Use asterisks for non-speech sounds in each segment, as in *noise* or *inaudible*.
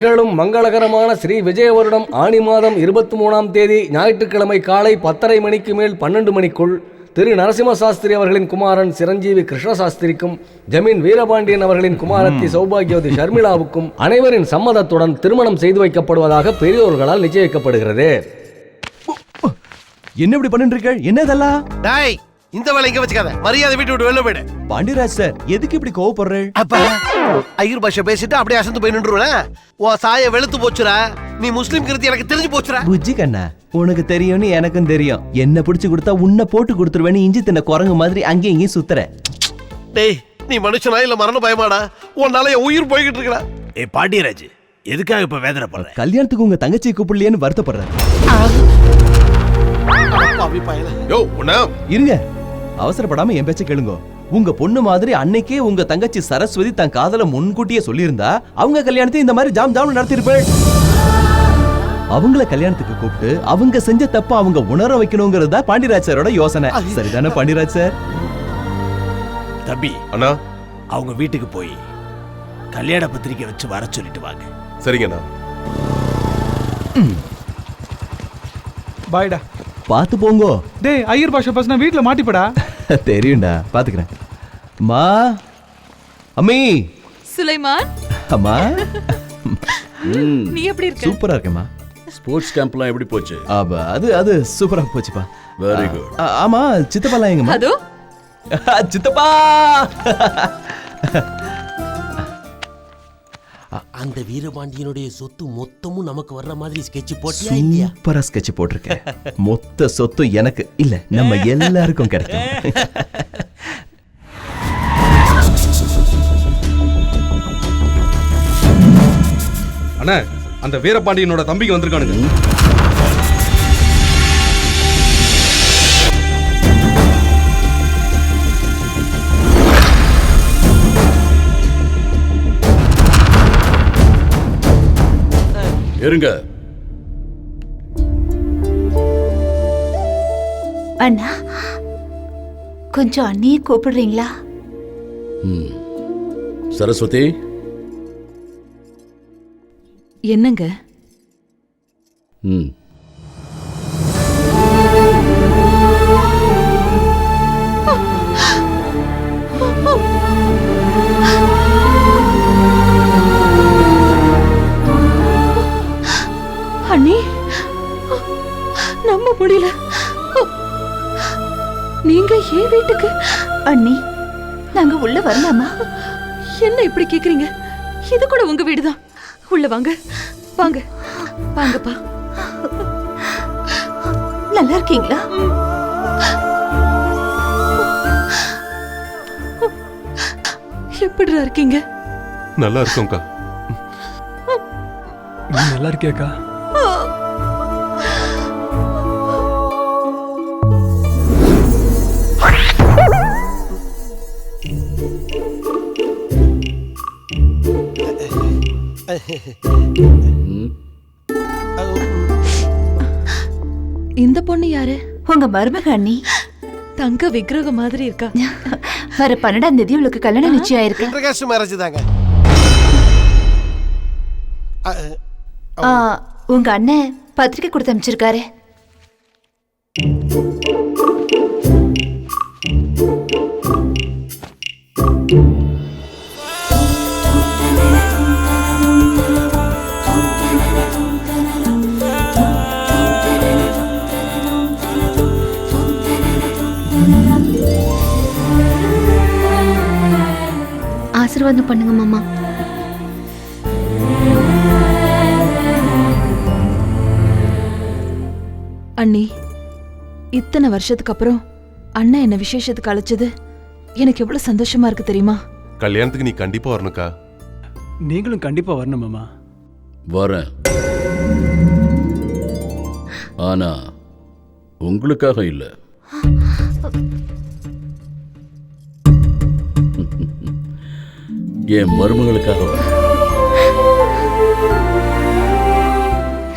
நிகழும் மங்களகரமான ஸ்ரீ விஜய வருடம் ஆனி மாதம் இருபத்தி மூணாம் தேதி ஞாயிற்றுக்கிழமை காலை பத்தரை மணிக்கு மேல் பன்னெண்டு மணிக்குள் திரு நரசிம்ம சாஸ்திரி அவர்களின் குமாரன் சிரஞ்சீவி கிருஷ்ண சாஸ்திரிக்கும் ஜமீன் வீரபாண்டியன் அவர்களின் குமாரத்தி சௌபாகியவதி ஷர்மிளாவுக்கும் அனைவரின் சம்மதத்துடன் திருமணம் செய்து வைக்கப்படுவதாக பெரியோர்களால் நிச்சயிக்கப்படுகிறது. என்ன இப்படி பண்ணிட்டு இருக்க என்ன இதெல்லாம் டாய் இந்த வேலை இங்க வச்சுக்காத. மரியாதை வீட்டு விட்டு வெளில போயிடு. பாண்டியராஜ் சார் எதுக்கு இப்படி கோவப்படுற அப்ப ஐயர் பாஷை பேசிட்டு அப்படியே அசந்து போய் நின்றுவேன் உன் சாய வெளுத்து போச்சுடா. நீ முஸ்லீம் கிருத்தி எனக்கு தெரிஞ்சு போச்சுடா. புஜ்ஜி கண்ணா உனக்கு தெரியும்னு எனக்கும் தெரியும். என்ன பிடிச்சு கொடுத்தா உன்னை போட்டு கொடுத்துருவேன்னு இஞ்சி தின்ன குரங்கு மாதிரி அங்கேயும் இங்கேயும் சுத்துற. டேய் நீ மனுஷனா இல்ல மரண பயமாடா? உன்னால என் உயிர் போய்கிட்டு இருக்கடா. ஏ பாண்டியராஜ் எதுக்காக இப்ப வேதனைப்படுற? கல்யாணத்துக்கு உங்க தங்கச்சி கூப்பிடலையேன்னு வருத்தப்படுறேன் இருங்க. அவசரப்படாம என் பேச்ச கேளுங்க. உங்க பொண்ணு மாதிரி அன்னைக்கே உங்க தங்கச்சி சரஸ்வதி தன் காதல முன்கூட்டியே சொல்லியிருந்தா அவங்க கல்யாணத்தை இந்த மாதிரி ஜாம் ஜாம் நடத்திருப்பேன் அவங்கள கல்யாணத்துக்கு கூப்பிட்டு அவங்க செஞ்ச தப்ப அவங்க உணர வைக்கணுங்கிறது தான் பாண்டியராஜ் சாரோட யோசனை. சரிதானே பாண்டியராஜ் சார்? தம்பி அண்ணா. அவங்க வீட்டுக்கு போய் கல்யாண பத்திரிக்கை வச்சு வர சொல்லிட்டு வாங்க. சரிங்கண்ணா பாய்டா. பார்த்து போங்கோ. டேய் ஐயர் பாஷா பசங்க வீட்ல மாட்டிப்படா. *laughs* தெரியும்டா பாத்துக்கிறேன். அம்மா அம்மி. சுலைமான். அம்மா. நீ எப்படி இருக்க? சூப்பரா இருக்கேம்மா. ஸ்போர்ட்ஸ் கேம்ப்லாம் எப்படி போச்சு? அப்ப அது அது சூப்பரா போச்சுப்பா. வெரி குட் ஆ, ஆமா சித்தப்பாலாம் எங்கம்மா? அதோ. *laughs* சித்தப்பா! *laughs* அந்த வீரபாண்டியனுடைய சொத்து மொத்தமும் நமக்கு வர்ற மாதிரி ஸ்கெட்ச் போட்டியா இல்லையா? சூப்பரா ஸ்கெட்ச் போட்டிருக்கேன். மொத்த சொத்து எனக்கு இல்ல நம்ம *laughs* எல்லாருக்கும் கிடைக்கும். அண்ணா அந்த வீரபாண்டியனோட தம்பிக்கு வந்திருக்கானுங்க. இருங்க. அண்ணா கொஞ்சம் அண்ணியை கூப்பிடுறீங்களா? சரஸ்வதி? என்னங்க? ம். முடியல. நீங்க ஏன் வீட்டுக்கு? அண்ணி நாங்க உள்ள வரலாமா? என்ன இப்படி கேக்குறீங்க? இது கூட உங்க வீடுதான். உள்ள வாங்க. வாங்க. வாங்கப்பா. நல்லா இருக்கீங்களா? எப்படிடா இருக்கீங்க? நல்லா இருக்கும்க்கா. நல்லா இருக்கியாக்கா? இந்த பொண்ணு யாரு? உங்க மருமக அண்ணி. தங்க விக்கிரகம் மாதிரி இருக்கா. வர பன்னெண்டாம் தேதி உங்களுக்கு கல்யாணம் நிச்சயம் ஆயிருக்கு. இன்டர்காஸ்ட் மேரேஜ் தாங்க. உங்க அண்ணன் பத்திரிக்கை கொடுத்து அமைச்சிருக்காரு ஆசீர்வாதம் பண்ணுங்க மாமா. அண்ணி இத்தனை வருஷத்துக்கு அப்புறம் அண்ணன் என்ன விசேஷத்துக்கு அழைச்சது? எனக்கு எவ்வளவு சந்தோஷமா இருக்கு தெரியுமா? கல்யாணத்துக்கு நீ கண்டிப்பா வரணுக்கா நீங்களும் கண்டிப்பா வரணும் மாமா. வரேன். ஆனா உங்களுக்காக இல்ல. என் மருமகளுக்காக வரேன்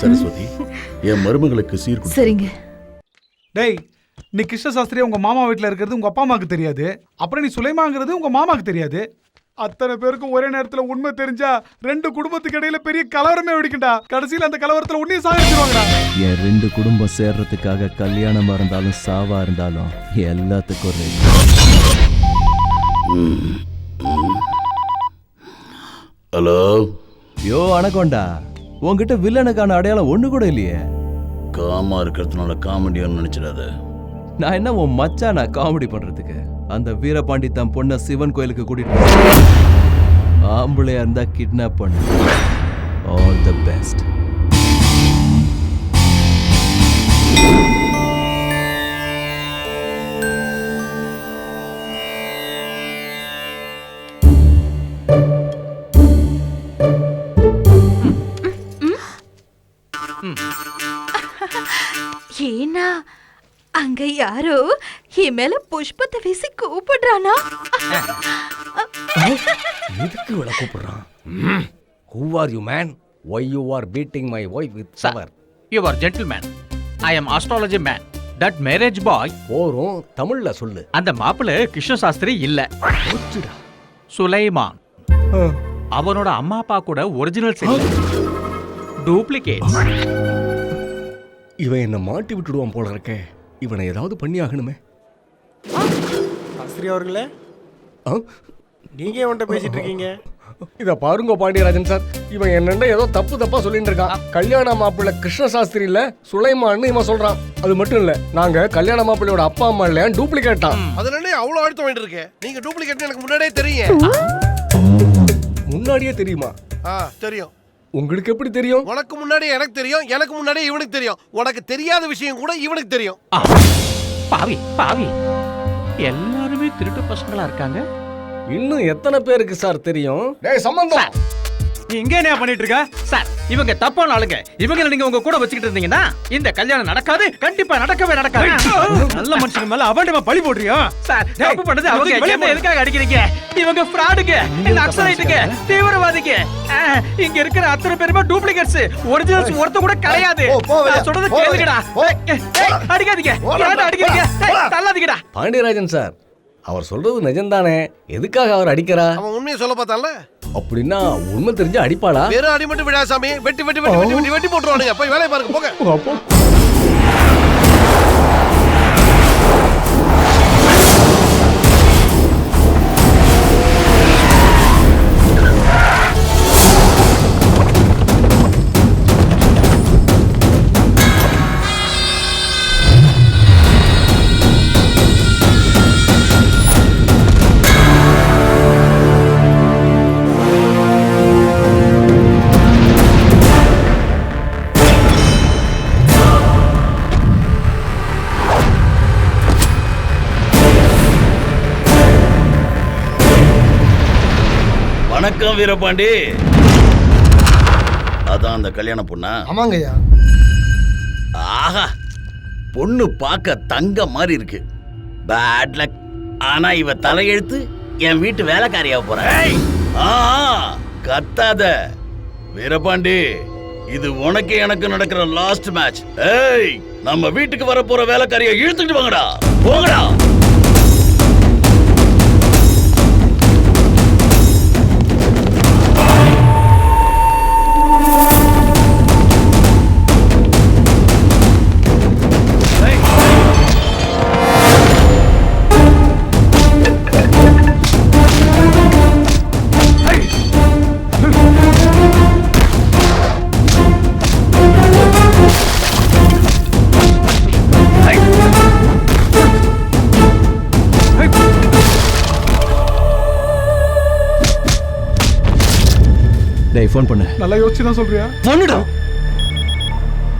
சரஸ்வதி என் மருமகளுக்கு சீர்குடி சரிங்க. டேய் நீ கிருஷ்ண சாஸ்திரி உங்க மாமா வீட்ல இருக்கிறது உங்க அப்பா அம்மாக்கு தெரியாது. அப்புறம் நீ சுலைமாங்கிறது உங்க மாமாக்கு தெரியாது. அத்தனை பேருக்கும் ஒரே நேரத்துல உண்மை தெரிஞ்சா ரெண்டு குடும்பத்துக்கு இடையில பெரிய கலவரமே வெடிக்கும்டா. கடைசியில அந்த கலவரத்துல உன்னையும் சாகிச்சிருவாங்கடா என் ரெண்டு குடும்பம் சேர்றதுக்காக கல்யாணமா இருந்தாலும் சாவா இருந்தாலும் எல்லாத்துக்கும் ready. ஹலோ யோ அனகொண்டா. உன்கிட்ட வில்லனுக்கான அடையாளம் ஒண்ணு கூட இல்லையே. காமா இருக்கிறதுனால காமெடியான்னு நினைச்சிடாத. நான் என்ன உன் மச்சான் நான் காமெடி பண்றதுக்கு? அந்த வீரபாண்டி தன் பொண்ணை சிவன் கோயிலுக்கு கூட்டிட்டு போனான். ஆம்பளையா இருந்தா கிட்னாப் பண்ணு. ஆல் தி பெஸ்ட் அங்க யாரோ என் மேல புஷ்பத்தை வீசி கூப்பிடுறானா? எதுக்கு இவளை கூப்பிடுறான்? Who are you man why you are beating my wife with சவர் you are gentleman I am astrology man that marriage boy போரும் தமிழ்ல சொல்லு. அந்த மாப்பிள்ள கிருஷ்ண சாஸ்திரி இல்ல. சுலைமான். அவனோட அம்மா அப்பா கூட ஒரிஜினல் டூப்ளிகேட் இவன் என்ன மாட்டி விட்டுடுவான் போல இருக்கே. இவனை ஏதாவது பண்ணி ஆகணுமே சாஸ்திரி அவர்களே. ஆ? நீங்க எவன்கிட்ட பேசிட்டு இருக்கீங்க? இத பாருங்க பாண்டியராஜன் சார். இவன் என்னண்ட ஏதோ தப்பு தப்பா சொல்லிட்டு இருக்கான். கல்யாண மாப்பிள்ளை கிருஷ்ண சாஸ்திரி இல்ல சுலைமான்னு இவன் சொல்றான். அது மட்டும் இல்ல நாங்க கல்யாண மாப்பிள்ளையோட அப்பா அம்மா இல்ல டூப்ளிகேட் தான் அதுல அவ்வளவு அழுத்தம் வேண்டி இருக்கு. நீங்க டூப்ளிகேட் எனக்கு முன்னாடியே தெரியும். முன்னாடியே தெரியுமா? ஆ தெரியும். உங்களுக்கு எப்படி தெரியும்? உனக்கு முன்னாடி எனக்கு தெரியும் எனக்கு முன்னாடி இவனுக்கு தெரியும். உனக்கு தெரியாத விஷயம் கூட இவனுக்கு தெரியும். பாவி பாவி. எல்லாருமே திருட்டு பசங்களா இருக்காங்க. இன்னும் எத்தனை பேருக்கு சார் தெரியும்? டேய் சம்பந்தம். நீ இங்க என்ன பண்ணிட்டு இருக்க? சார் இவங்க தப்பான ஆளுங்க. இவங்களை நீங்க உங்க கூட வச்சுக்கிட்டு இருந்தீங்கன்னா இந்த கல்யாணம் நடக்காது. கண்டிப்பா நடக்கவே நடக்காது. நல்ல மனுஷங்க மேல அவன்கிட்ட பழி போடுறியா? சார் தப்பு பண்ணது அவங்க என்ன. எதுக்காக அடிக்கிறீங்க? இவங்க ஃப்ராடுங்க நக்சலைட்டுங்க தீவிரவாதிங்க ஆ, இங்க இருக்கிற அத்தனை பேருமே டூப்ளிகேட்ஸ் ஒரிஜினல்ஸ் ஒருத்த கூட கிடையாது. சொல்றது. கேளுங்கடா. அடிக்காதீங்க. ஏய், தள்ளாதீங்கடா. பாண்டியராஜன் சார் அவர் சொல்றது நிஜம்தானே? எதுக்காக அவர் அடிக்கிறா? அவன் உண்மையை சொல்ல பார்த்தான்ல? அப்படின்னா உண்மை தெரிஞ்சு அடிப்பாளா? வெறும் அடி மட்டும் விடா சாமி. வெட்டி வெட்டி வெட்டி வெட்டி வெட்டி வெட்டி போட்டுருவானுங்க. போய் வேலையை பாருங்க போங்க. வணக்கம் வீரபாண்டி. அதான் அந்த கல்யாண பொண்ணா? ஆமாங்கய்யா. ஆஹா பொண்ணு பார்க்க தங்க மாதிரி இருக்கு. பேட் லக் ஆனா இவ தலையெழுத்து என் வீட்டு வேலைக்காரியா போற. ஆ கத்தாத. வீரபாண்டி இது உனக்கு எனக்கு நடக்கிற லாஸ்ட் மேட்ச் ஏய் நம்ம வீட்டுக்கு வர போற வேலைக்காரியை இழுத்துட்டு வாங்கடா. போங்கடா. டேய் ஃபோன் பண்ணு. நல்லா யோசிச்சு தான் சொல்றியா? பொண்ணுடா.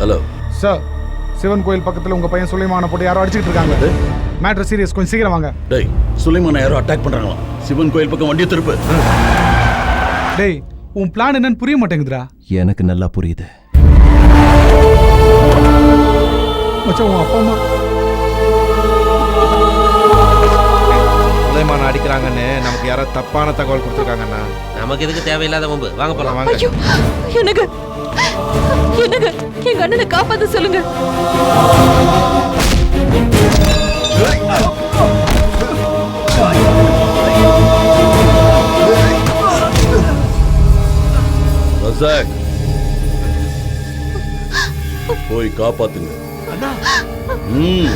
ஹலோ சார் சிவன் கோயில் பக்கத்துல உங்க பையன் சுலைமான போட்டு யாரோ அடிச்சுட்டு இருக்காங்க. மேட்ரு சீரியஸ் கொஞ்சம் சீக்கிரம் வாங்க. டேய் சுலைமான யாரோ அட்டாக் பண்றாங்களாம் சிவன் கோயில் பக்கம் வண்டியை திருப்பு. டேய் உன் பிளான் என்னன்னு புரிய மாட்டேங்குதுடா. எனக்கு நல்லா புரியுது. மச்சான் உன் அப்பா அம்மா உதயமான அடிக்கிறாங்கன்னு நமக்கு யாரோ தப்பான தகவல் கொடுத்துருக்காங்கண்ணா. நமக்கு எதுக்கு தேவையில்லாத வம்பு? வாங்க போலாம். வாங்க. ஐயோ எனக்கு எனக்கு எங்க அண்ணனை காப்பாத்த சொல்லுங்க. போய் காப்பாத்துங்க. ம்.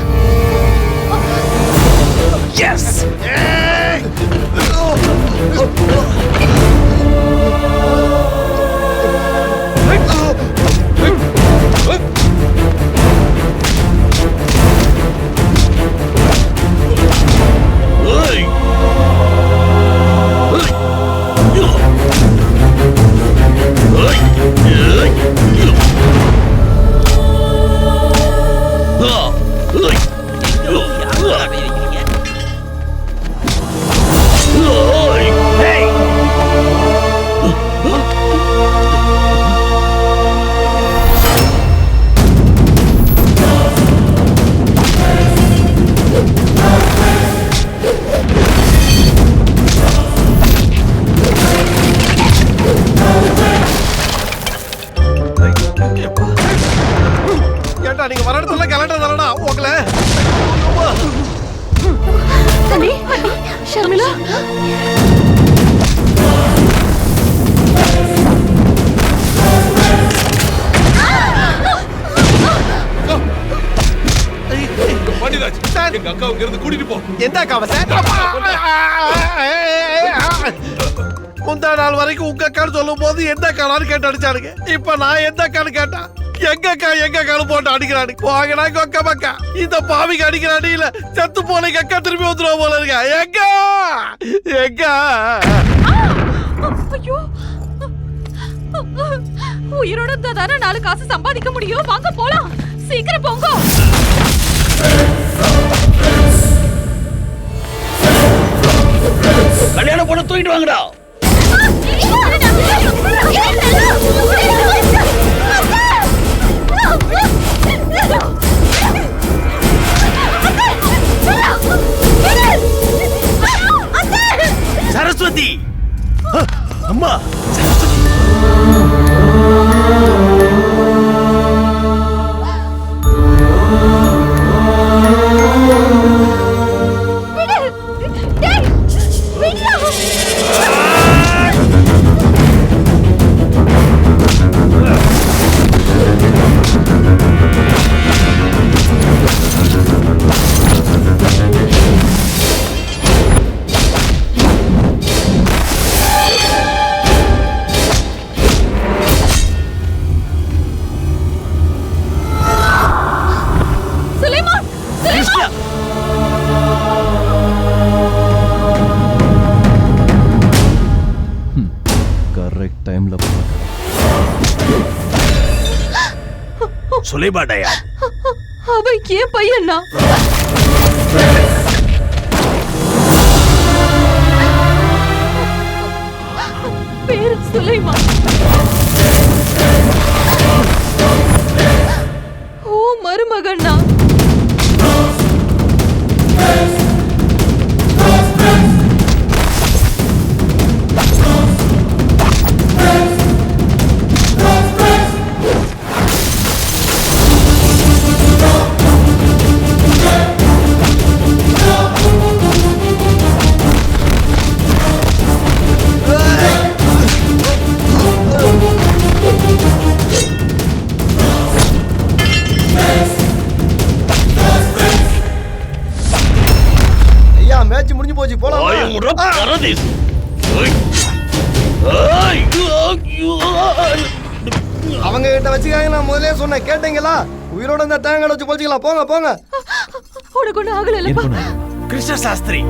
Yes! *laughs* Oh, oh, oh. எங்க அக்கா இங்க இருந்து கூட்டிட்டு போ. எந்த அக்காவை சார்? முந்தா நாள் வரைக்கும் உங்க அக்கான்னு சொல்லும் போது எந்த அக்கானு கேட்டு அடிச்சானுங்க. இப்ப நான் எந்த அக்கான்னு கேட்டா எங்க அக்கா எங்க அக்கானு போட்டு அடிக்கிறானு வாங்கடா கொக்க பக்கா. இந்த பாவிக்கு அடிக்கிறானு இல்ல செத்து போன எங்க அக்கா திரும்பி வந்துருவா போல இருக்கா? எங்க? எங்க? ஐயோ. உயிரோட இருந்தா தானே நாலு காசு சம்பாதிக்க முடியும்? வாங்க போலாம். சீக்கிரம் போங்க. தூக்கிட்டு வாங்கடா. சரஸ்வதி! அம்மா! சுலைபாடையா அவன் ஏன் பையனா அவங்க கிட்ட வச்சுக்காங்க நான் முதல்ல சொன்னேன். கேட்டீங்களா? உயிரோட இந்த தேங்காய் வச்சு போச்சுக்கலாம் போங்க போங்க. உனக்கு ஒண்ணு ஆகலப்பா கிருஷ்ண சாஸ்திரி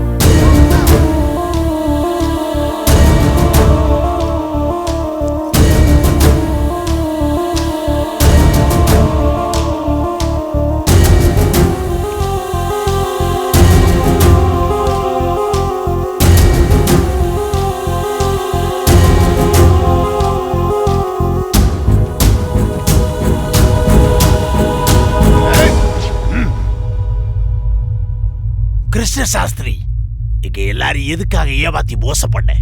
கிருஷ்ண சாஸ்திரி. இங்க எல்லாரும் எதுக்காக ஏமாத்தி மோசம் பண்ண?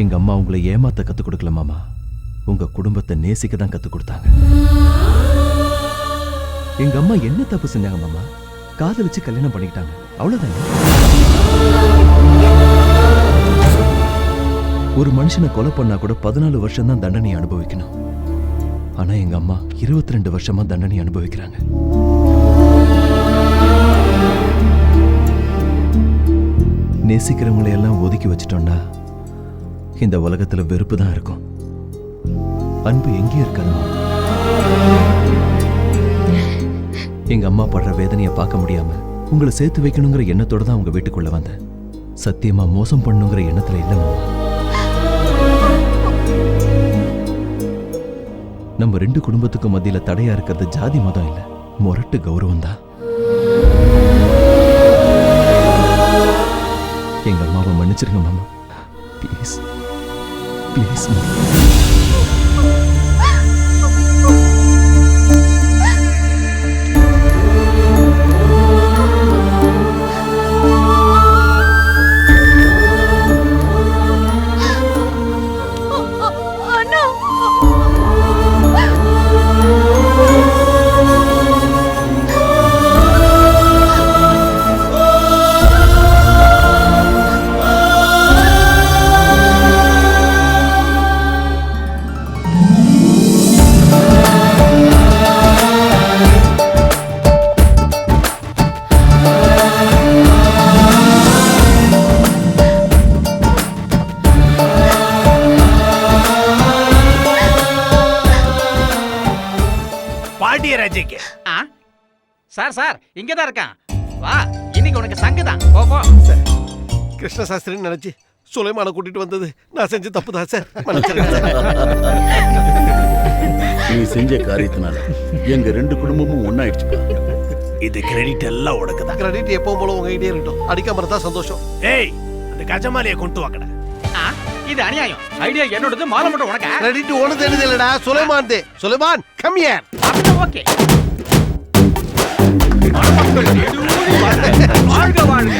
எங்க அம்மா உங்களை ஏமாத்த கத்து கொடுக்கல மாமா. உங்க குடும்பத்தை நேசிக்க தான் கத்து கொடுத்தாங்க. எங்க அம்மா என்ன தப்பு செஞ்சாங்க மாமா? காதலிச்சு கல்யாணம் பண்ணிக்கிட்டாங்க. அவ்வளவுதானே? ஒரு மனுஷனை கொலை பண்ணா கூட பதினாலு வருஷம் தான் தண்டனை அனுபவிக்கணும். ஆனா எங்க அம்மா இருபத்தி ரெண்டு வருஷமா தண்டனை அனுபவிக்கிறாங்க. நேசிக்கிறவங்களை எல்லாம் ஒதுக்கி வச்சிட்டோம்னா இந்த உலகத்துல வெறுப்பு தான் இருக்கும். அன்பு எங்கே இருக்கணும் எங்க அம்மா படுற வேதனையை பார்க்க முடியாம உங்களை சேர்த்து வைக்கணுங்கிற எண்ணத்தோட தான் உங்க வீட்டுக்குள்ள வந்தேன். சத்தியமா மோசம் பண்ணுங்கிற எண்ணத்துல இல்ல மாமா. நம்ம ரெண்டு குடும்பத்துக்கும் மத்தியில தடையா இருக்கிறது ஜாதி மதம் இல்ல. முரட்டு கௌரவம் தான். எங்கள் அம்மாவை மன்னிச்சிருங்க மாமா. ப்ளீஸ் ப்ளீஸ் மாமா. தான் இருக்கான். வா இன்னைக்கு உனக்கு சங்கு தான். போ போ. கிருஷ்ண சாஸ்திரின்னு நினைச்சு சுலைமான கூட்டிட்டு வந்தது நான் செஞ்ச தப்பு தான் சார். சார். நீ செஞ்ச காரியத்தினால எங்க ரெண்டு குடும்பமும் ஒன்னாயிடுச்சுப்பா இது கிரெடிட் எல்லாம் உனக்கு தான். கிரெடிட் எப்பவும் போல உங்ககிட்டே இருக்கட்டும். அடிக்காம இருந்தா சந்தோஷம். ஏய் அந்த கஜமாலியை கொண்டு வாங்கடா. ஆ, இது அநியாயம். ஐடியா என்னோடது மாலை மட்டும் உனக்கு? கிரெடிட் ஒண்ணு தெரியுது இல்லடா சுலைமான் தே சுலைமான் கம் ஹியர் ஓகே வாழ்க வாழ்க.